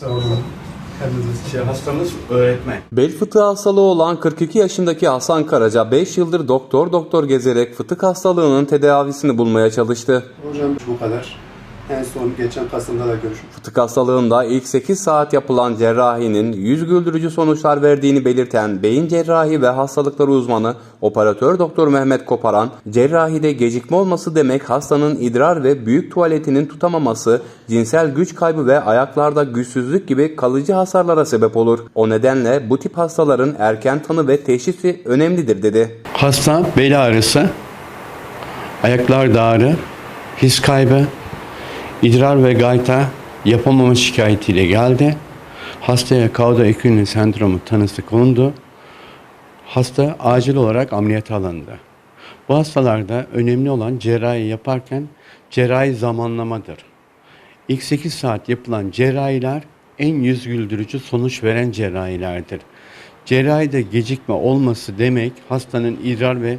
Sağ olun. Hepiniz şey, hastamız öğretmen. Bel fıtığı hastalığı olan 42 yaşındaki Hasan Karaca 5 yıldır doktor doktor gezerek fıtık hastalığının tedavisini bulmaya çalıştı. Hocam bu kadar. En son geçen Kasım'da da görüşmüştük. Fıtık hastalığında ilk 8 saat yapılan cerrahinin yüz güldürücü sonuçlar verdiğini belirten beyin cerrahi ve hastalıkları uzmanı operatör doktor Mehmet Koparan, cerrahide gecikme olması demek hastanın idrar ve büyük tuvaletinin tutamaması, cinsel güç kaybı ve ayaklarda güçsüzlük gibi kalıcı hasarlara sebep olur. O nedenle bu tip hastaların erken tanı ve teşhisi önemlidir dedi. Hasta bel ağrısı, ayaklar ağrı, his kaybı, idrar ve gayta yapamama şikayetiyle geldi. Hastaya kauda ekünü sendromu tanısı kondu. Hasta acil olarak ameliyat alındı. Bu hastalarda önemli olan cerrahi yaparken cerrahi zamanlamadır. İlk 8 saat yapılan cerrahiler en yüz güldürücü sonuç veren cerrahilerdir. Cerrahide gecikme olması demek hastanın idrar ve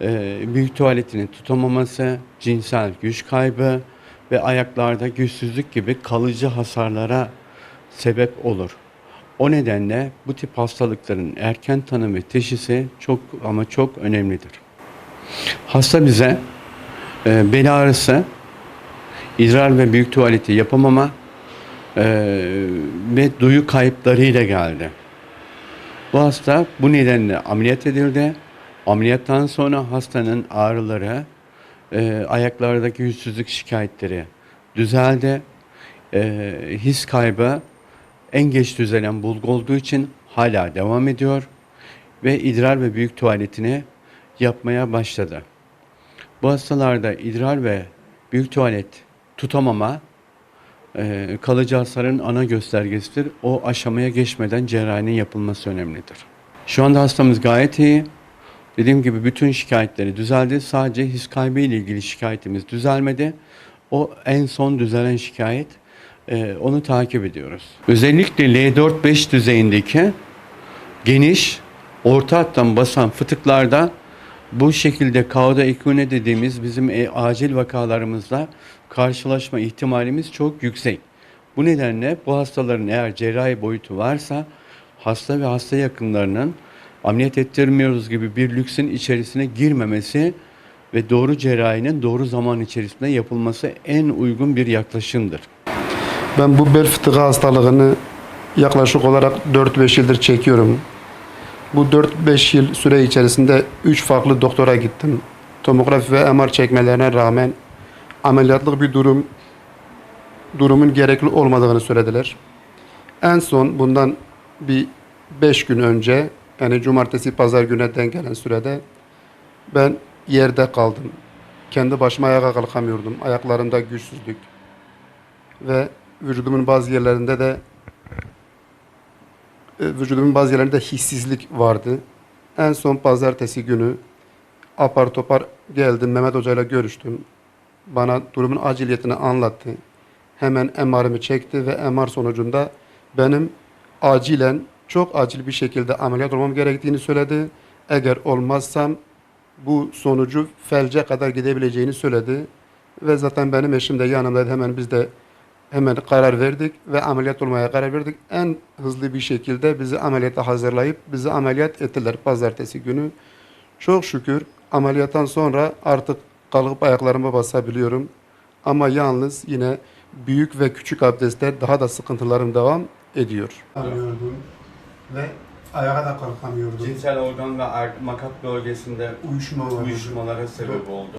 e, büyük tuvaletini tutamaması, cinsel güç kaybı ve ayaklarda güçsüzlük gibi kalıcı hasarlara sebep olur. O nedenle bu tip hastalıkların erken tanı ve teşhisi çok ama çok önemlidir. Hasta bize e, bel ağrısı, idrar ve büyük tuvaleti yapamama e, ve duyu kayıplarıyla geldi. Bu hasta bu nedenle ameliyat edildi. Ameliyattan sonra hastanın ağrıları, e, ayaklardaki güçsüzlük şikayetleri düzeldi. E, his kaybı en geç düzelen bulgu olduğu için hala devam ediyor ve idrar ve büyük tuvaletini yapmaya başladı. Bu hastalarda idrar ve büyük tuvalet tutamama e, kalıcı hasarın ana göstergesidir. O aşamaya geçmeden cerrahinin yapılması önemlidir. Şu anda hastamız gayet iyi. Dediğim gibi bütün şikayetleri düzeldi. Sadece his kaybı ile ilgili şikayetimiz düzelmedi. O en son düzelen şikayet. e, onu takip ediyoruz. Özellikle L4-5 düzeyindeki geniş, orta hattan basan fıtıklarda bu şekilde kauda ekune dediğimiz bizim e, acil vakalarımızla karşılaşma ihtimalimiz çok yüksek. Bu nedenle bu hastaların eğer cerrahi boyutu varsa hasta ve hasta yakınlarının ameliyat ettirmiyoruz gibi bir lüksün içerisine girmemesi ve doğru cerrahinin doğru zaman içerisinde yapılması en uygun bir yaklaşımdır. Ben bu bel fıtığı hastalığını yaklaşık olarak 4-5 yıldır çekiyorum. Bu 4-5 yıl süre içerisinde 3 farklı doktora gittim. Tomografi ve MR çekmelerine rağmen ameliyatlık bir durum durumun gerekli olmadığını söylediler. En son bundan bir 5 gün önce yani cumartesi pazar güne denk gelen sürede ben yerde kaldım. Kendi başıma ayağa kalkamıyordum. Ayaklarımda güçsüzlük ve vücudumun bazı yerlerinde de e, vücudumun bazı yerlerinde hissizlik vardı. En son pazartesi günü apar topar geldim Mehmet Hoca ile görüştüm. Bana durumun aciliyetini anlattı. Hemen MR'ımı çekti ve MR sonucunda benim acilen çok acil bir şekilde ameliyat olmam gerektiğini söyledi. Eğer olmazsam bu sonucu felce kadar gidebileceğini söyledi. Ve zaten benim eşim de yanımdaydı. Hemen biz de hemen karar verdik ve ameliyat olmaya karar verdik. En hızlı bir şekilde bizi ameliyata hazırlayıp bizi ameliyat ettiler pazartesi günü. Çok şükür ameliyattan sonra artık kalkıp ayaklarıma basabiliyorum. Ama yalnız yine büyük ve küçük abdestte daha da sıkıntılarım devam ediyor. Kalkamıyordum ve ayağa da kalkamıyordum. Cinsel organ ve makat bölgesinde Uyuşma var. uyuşmalara sebep oldu.